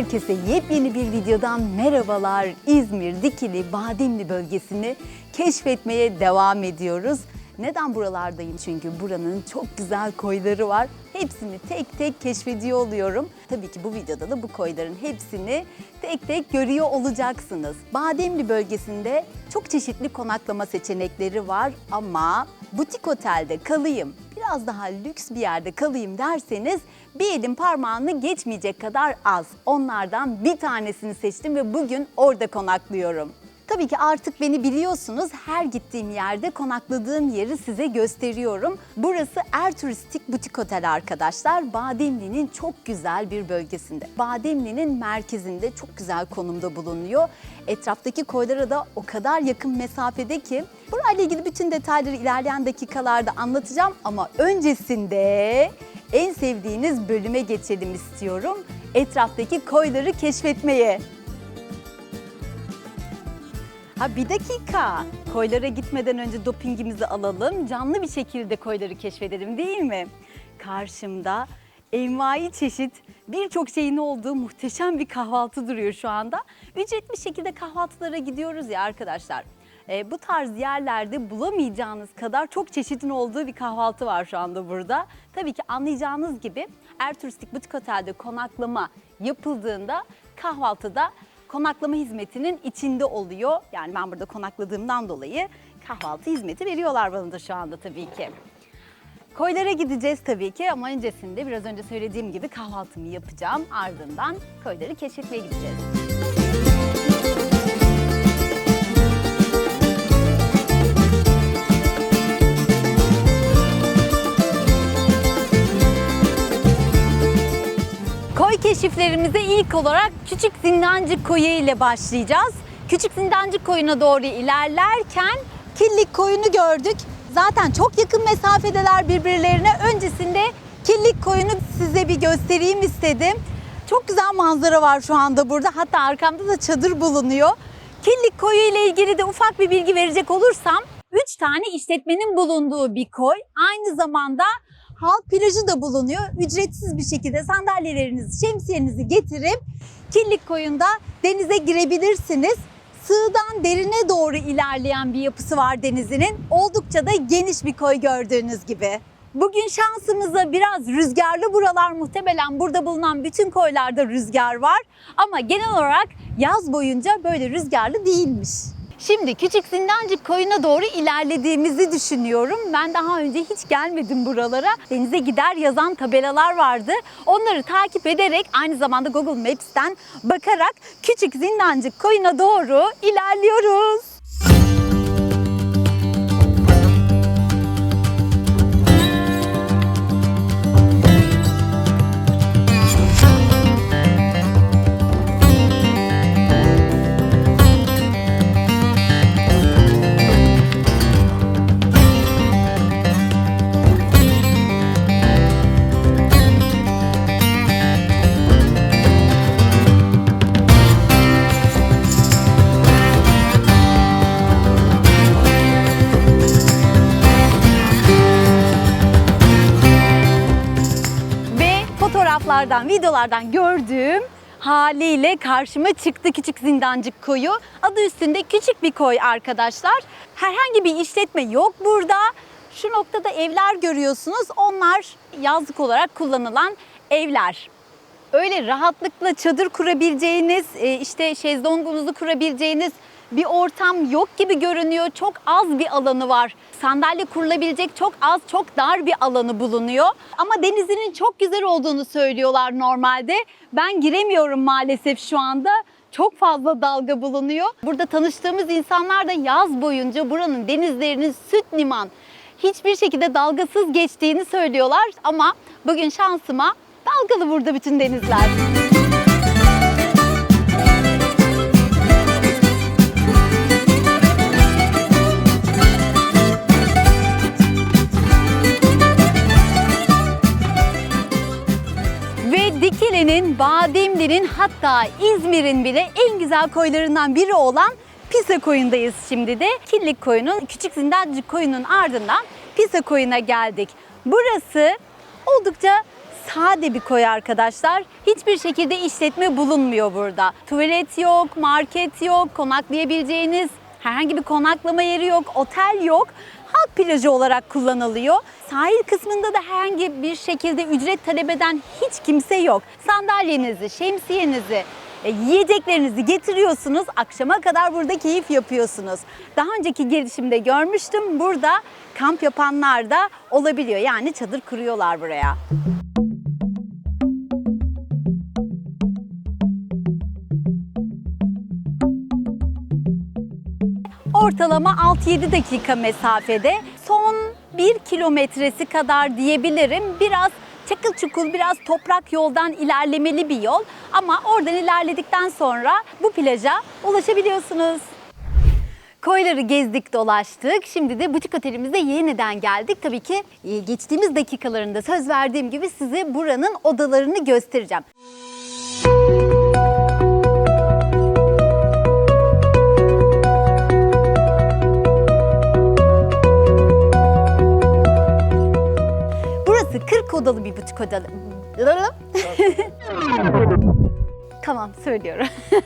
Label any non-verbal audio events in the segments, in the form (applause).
Herkese yepyeni bir videodan merhabalar. İzmir Dikili Bademli bölgesini keşfetmeye devam ediyoruz. Neden buralardayım? Çünkü buranın çok güzel koyları var. Hepsini tek tek keşfediyor oluyorum. Tabii ki bu videoda da bu koyların hepsini tek tek görüyor olacaksınız. Bademli bölgesinde çok çeşitli konaklama seçenekleri var ama butik otelde kalayım, biraz daha lüks bir yerde kalayım derseniz bir elin parmağını geçmeyecek kadar az. Onlardan bir tanesini seçtim ve bugün orada konaklıyorum. Tabii ki artık beni biliyorsunuz. Her gittiğim yerde konakladığım yeri size gösteriyorum. Burası Er Turistik Butik Otel arkadaşlar. Bademli'nin çok güzel bir bölgesinde. Bademli'nin merkezinde çok güzel konumda bulunuyor. Etraftaki koylara da o kadar yakın mesafede ki burayla ilgili bütün detayları ilerleyen dakikalarda anlatacağım ama öncesinde en sevdiğiniz bölüme geçelim istiyorum. Etraftaki koyları keşfetmeye. Ha bir dakika. Koylara gitmeden önce dopingimizi alalım. Canlı bir şekilde koyları keşfedelim değil mi? Karşımda envai çeşit birçok şeyin olduğu muhteşem bir kahvaltı duruyor şu anda. Ücretli şekilde kahvaltılara gidiyoruz ya arkadaşlar. E, bu tarz yerlerde bulamayacağınız kadar çok çeşitin olduğu bir kahvaltı var şu anda burada. Tabii ki anlayacağınız gibi Er Turistik Butik Otel'de konaklama yapıldığında kahvaltıda konaklama hizmetinin içinde oluyor. Yani ben burada konakladığımdan dolayı kahvaltı hizmeti veriyorlar bana da şu anda tabii ki. Koylara gideceğiz tabii ki ama öncesinde biraz önce söylediğim gibi kahvaltımı yapacağım. Ardından koyları keşfetmeye gideceğiz. Keşiflerimize ilk olarak Küçük Zindancık Koyu ile başlayacağız. Küçük Zindancık Koyu'na doğru ilerlerken Killik Koyu'nu gördük. Zaten çok yakın mesafedeler birbirlerine. Öncesinde Killik Koyu'nu size bir göstereyim istedim. Çok güzel manzara var şu anda burada. Hatta arkamda da çadır bulunuyor. Killik Koyu ile ilgili de ufak bir bilgi verecek olursam 3 tane işletmenin bulunduğu bir koy. Aynı zamanda halk plajı da bulunuyor. Ücretsiz bir şekilde sandalyelerinizi, şemsiyenizi getirip Killik Koyu'nda denize girebilirsiniz. Sığdan derine doğru ilerleyen bir yapısı var denizinin. Oldukça da geniş bir koy gördüğünüz gibi. Bugün şansımıza biraz rüzgarlı buralar muhtemelen burada bulunan bütün koylarda rüzgar var. Ama genel olarak yaz boyunca böyle rüzgarlı değilmiş. Şimdi Küçük Zindancık Koyu'na doğru ilerlediğimizi düşünüyorum. Ben daha önce hiç gelmedim buralara. Denize gider yazan tabelalar vardı. Onları takip ederek aynı zamanda Google Maps'ten bakarak Küçük Zindancık Koyu'na doğru ilerliyoruz. Fotoğraflardan, videolardan gördüğüm haliyle karşıma çıktı Küçük Zindancık Koyu. Adı üstünde küçük bir koy arkadaşlar. Herhangi bir işletme yok burada. Şu noktada evler görüyorsunuz. Onlar yazlık olarak kullanılan evler. Öyle rahatlıkla çadır kurabileceğiniz, e, işte şezlongunuzu kurabileceğiniz bir ortam yok gibi görünüyor. Çok az bir alanı var. Sandalye kurulabilecek çok az, çok dar bir alanı bulunuyor. Ama denizinin çok güzel olduğunu söylüyorlar normalde. Ben giremiyorum maalesef şu anda. Çok fazla dalga bulunuyor. Burada tanıştığımız insanlar da yaz boyunca buranın denizlerinin süt liman hiçbir şekilde dalgasız geçtiğini söylüyorlar. Ama bugün şansıma dalgalı burada bütün denizler. Ve Dikili'nin, Bademli'nin hatta İzmir'in bile en güzel koylarından biri olan Pisa Koyu'ndayız şimdi de. Killik Koyu'nun, Küçük Zindancık Koyu'nun ardından Pisa Koyu'na geldik. Burası oldukça sade bir koy arkadaşlar. Hiçbir şekilde işletme bulunmuyor burada. Tuvalet yok, market yok, konaklayabileceğiniz herhangi bir konaklama yeri yok, otel yok. Halk plajı olarak kullanılıyor. Sahil kısmında da herhangi bir şekilde ücret talep eden hiç kimse yok. Sandalyenizi, şemsiyenizi, e, yiyeceklerinizi getiriyorsunuz. Akşama kadar burada keyif yapıyorsunuz. Daha önceki gelişimde görmüştüm. Burada kamp yapanlar da olabiliyor. Yani çadır kuruyorlar buraya. Ortalama 6-7 dakika mesafede son 1 kilometresi kadar diyebilirim. Biraz çakıl çukul, biraz toprak yoldan ilerlemeli bir yol. Ama oradan ilerledikten sonra bu plaja ulaşabiliyorsunuz. Koyları gezdik dolaştık. Şimdi de butik otelimize yeniden geldik. Tabii ki e, geçtiğimiz dakikalarında söz verdiğim gibi size buranın odalarını göstereceğim. Burası odalı. (laughs) tamam söylüyorum. (laughs)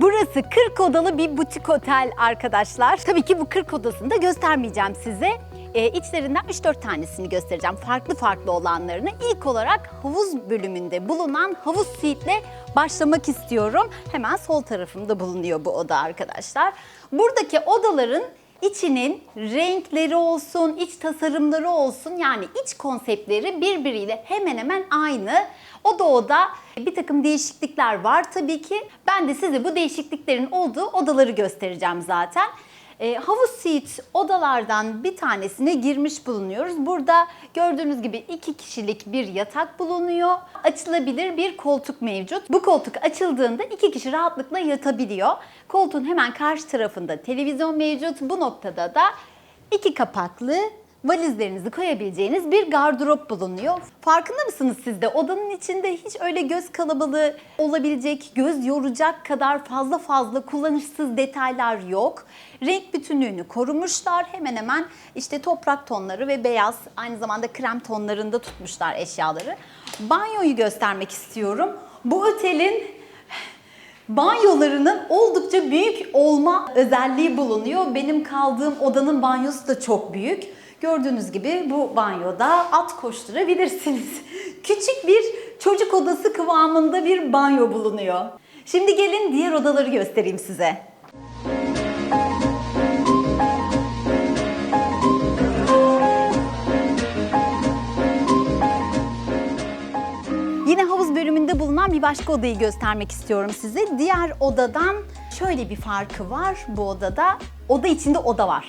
Burası 40 odalı bir butik otel arkadaşlar. Tabii ki bu 40 odasını da göstermeyeceğim size. Ee, içlerinden 3-4 tanesini göstereceğim. Farklı farklı olanlarını. İlk olarak havuz bölümünde bulunan havuz suite'le başlamak istiyorum. Hemen sol tarafımda bulunuyor bu oda arkadaşlar. Buradaki odaların İçinin renkleri olsun, iç tasarımları olsun yani iç konseptleri birbiriyle hemen hemen aynı. O da o bir takım değişiklikler var tabii ki. Ben de size bu değişikliklerin olduğu odaları göstereceğim zaten. E, havuz suite odalardan bir tanesine girmiş bulunuyoruz. Burada gördüğünüz gibi iki kişilik bir yatak bulunuyor. Açılabilir bir koltuk mevcut. Bu koltuk açıldığında iki kişi rahatlıkla yatabiliyor. Koltuğun hemen karşı tarafında televizyon mevcut. Bu noktada da iki kapaklı valizlerinizi koyabileceğiniz bir gardırop bulunuyor. Farkında mısınız siz de? Odanın içinde hiç öyle göz kalabalığı olabilecek, göz yoracak kadar fazla fazla kullanışsız detaylar yok. Renk bütünlüğünü korumuşlar. Hemen hemen işte toprak tonları ve beyaz aynı zamanda krem tonlarında tutmuşlar eşyaları. Banyoyu göstermek istiyorum. Bu otelin banyolarının oldukça büyük olma özelliği bulunuyor. Benim kaldığım odanın banyosu da çok büyük. Gördüğünüz gibi bu banyoda at koşturabilirsiniz. (laughs) Küçük bir çocuk odası kıvamında bir banyo bulunuyor. Şimdi gelin diğer odaları göstereyim size. Yine havuz bölümünde bulunan bir başka odayı göstermek istiyorum size. Diğer odadan şöyle bir farkı var bu odada. Oda içinde oda var.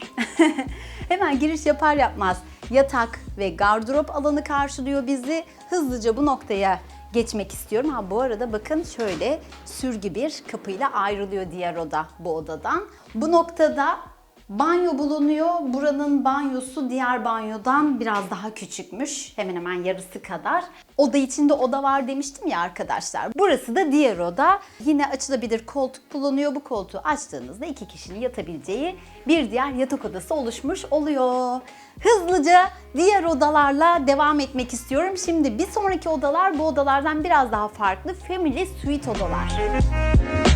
(laughs) Hemen giriş yapar yapmaz yatak ve gardırop alanı karşılıyor bizi. Hızlıca bu noktaya geçmek istiyorum. Ha bu arada bakın şöyle sürgü bir kapıyla ayrılıyor diğer oda bu odadan. Bu noktada Banyo bulunuyor. Buranın banyosu diğer banyodan biraz daha küçükmüş. Hemen hemen yarısı kadar. Oda içinde oda var demiştim ya arkadaşlar. Burası da diğer oda. Yine açılabilir koltuk bulunuyor. Bu koltuğu açtığınızda iki kişinin yatabileceği bir diğer yatak odası oluşmuş oluyor. Hızlıca diğer odalarla devam etmek istiyorum. Şimdi bir sonraki odalar bu odalardan biraz daha farklı. Family Suite odalar. Buyurun.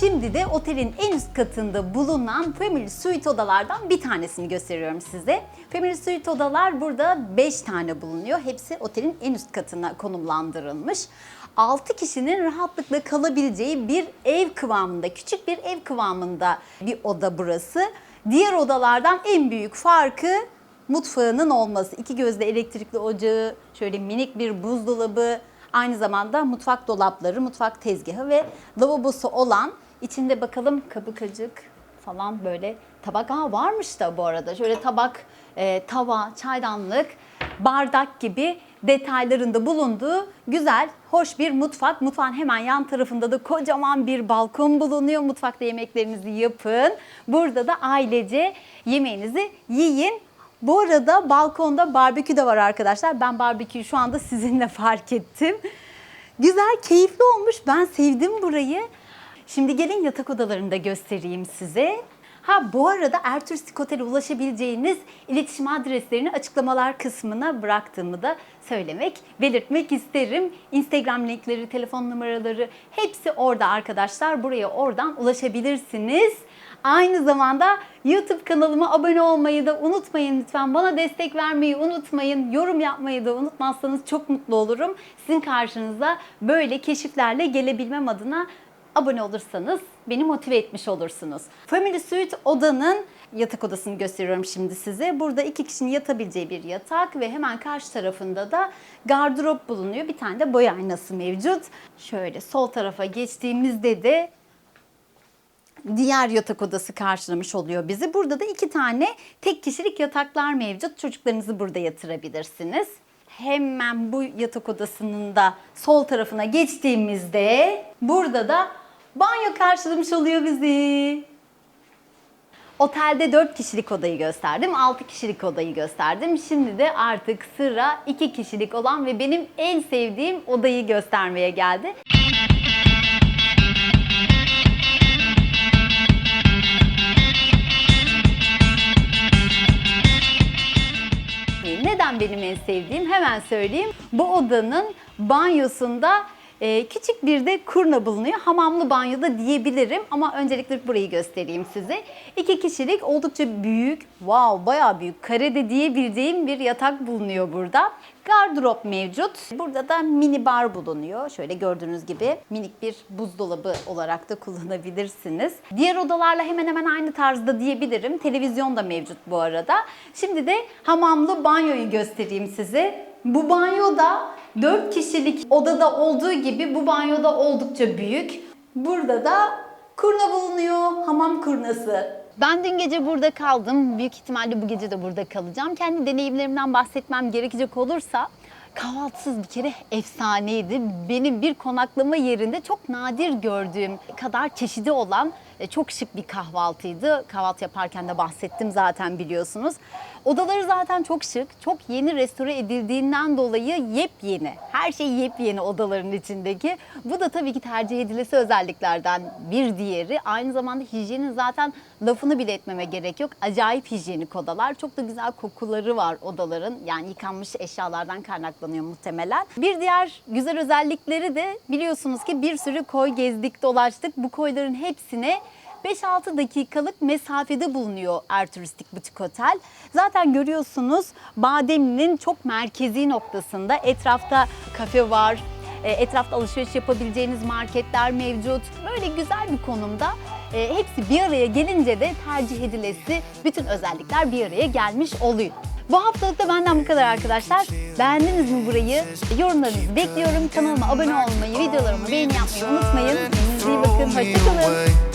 Şimdi de otelin en üst katında bulunan Family Suite odalardan bir tanesini gösteriyorum size. Family Suite odalar burada 5 tane bulunuyor. Hepsi otelin en üst katına konumlandırılmış. 6 kişinin rahatlıkla kalabileceği bir ev kıvamında, küçük bir ev kıvamında bir oda burası. Diğer odalardan en büyük farkı mutfağının olması. İki gözde elektrikli ocağı, şöyle minik bir buzdolabı, aynı zamanda mutfak dolapları, mutfak tezgahı ve lavabosu olan içinde bakalım kabukacık falan böyle tabak Aa, varmış da bu arada. Şöyle tabak, e, tava, çaydanlık, bardak gibi detaylarında bulunduğu güzel, hoş bir mutfak. Mutfağın hemen yan tarafında da kocaman bir balkon bulunuyor. Mutfakta yemeklerinizi yapın. Burada da ailece yemeğinizi yiyin. Bu arada balkonda barbekü de var arkadaşlar. Ben barbeküyü şu anda sizinle fark ettim. Güzel, keyifli olmuş. Ben sevdim burayı. Şimdi gelin yatak odalarını da göstereyim size. Ha bu arada Ertuğrul Otel'e ulaşabileceğiniz iletişim adreslerini açıklamalar kısmına bıraktığımı da söylemek, belirtmek isterim. Instagram linkleri, telefon numaraları hepsi orada arkadaşlar. Buraya oradan ulaşabilirsiniz. Aynı zamanda YouTube kanalıma abone olmayı da unutmayın lütfen. Bana destek vermeyi unutmayın. Yorum yapmayı da unutmazsanız çok mutlu olurum. Sizin karşınıza böyle keşiflerle gelebilmem adına abone olursanız beni motive etmiş olursunuz. Family Suite odanın yatak odasını gösteriyorum şimdi size. Burada iki kişinin yatabileceği bir yatak ve hemen karşı tarafında da gardırop bulunuyor. Bir tane de boy aynası mevcut. Şöyle sol tarafa geçtiğimizde de diğer yatak odası karşılamış oluyor bizi. Burada da iki tane tek kişilik yataklar mevcut. Çocuklarınızı burada yatırabilirsiniz. Hemen bu yatak odasının da sol tarafına geçtiğimizde burada da banyo karşılamış oluyor bizi. Otelde 4 kişilik odayı gösterdim, 6 kişilik odayı gösterdim. Şimdi de artık sıra 2 kişilik olan ve benim en sevdiğim odayı göstermeye geldi. Neden benim en sevdiğim? Hemen söyleyeyim. Bu odanın banyosunda e, küçük bir de kurna bulunuyor. Hamamlı banyoda diyebilirim ama öncelikle burayı göstereyim size. İki kişilik oldukça büyük, wow bayağı büyük, karede diyebileceğim bir yatak bulunuyor burada. Gardırop mevcut. Burada da mini bar bulunuyor. Şöyle gördüğünüz gibi minik bir buzdolabı olarak da kullanabilirsiniz. Diğer odalarla hemen hemen aynı tarzda diyebilirim. Televizyon da mevcut bu arada. Şimdi de hamamlı banyoyu göstereyim size. Bu banyoda 4 kişilik odada olduğu gibi bu banyoda oldukça büyük. Burada da kurna bulunuyor, hamam kurnası. Ben dün gece burada kaldım. Büyük ihtimalle bu gece de burada kalacağım. Kendi deneyimlerimden bahsetmem gerekecek olursa kahvaltısız bir kere efsaneydi. Benim bir konaklama yerinde çok nadir gördüğüm kadar çeşidi olan çok şık bir kahvaltıydı. Kahvaltı yaparken de bahsettim zaten biliyorsunuz. Odaları zaten çok şık, çok yeni restore edildiğinden dolayı yepyeni. Her şey yepyeni odaların içindeki. Bu da tabii ki tercih edilesi özelliklerden bir diğeri. Aynı zamanda hijyenin zaten lafını bile etmeme gerek yok. Acayip hijyenik odalar. Çok da güzel kokuları var odaların. Yani yıkanmış eşyalardan kaynaklanıyor muhtemelen. Bir diğer güzel özellikleri de biliyorsunuz ki bir sürü koy gezdik dolaştık. Bu koyların hepsine 5-6 dakikalık mesafede bulunuyor Erturistik Butik Otel. Zaten görüyorsunuz Bademli'nin çok merkezi noktasında etrafta kafe var, e, etrafta alışveriş yapabileceğiniz marketler mevcut. Böyle güzel bir konumda. E, hepsi bir araya gelince de tercih edilesi bütün özellikler bir araya gelmiş oluyor. Bu haftalık da benden bu kadar arkadaşlar. Beğendiniz mi burayı? Yorumlarınızı bekliyorum. Kanalıma abone olmayı, videolarıma beğeni yapmayı unutmayın. Kendinize iyi bakın. Hoşçakalın.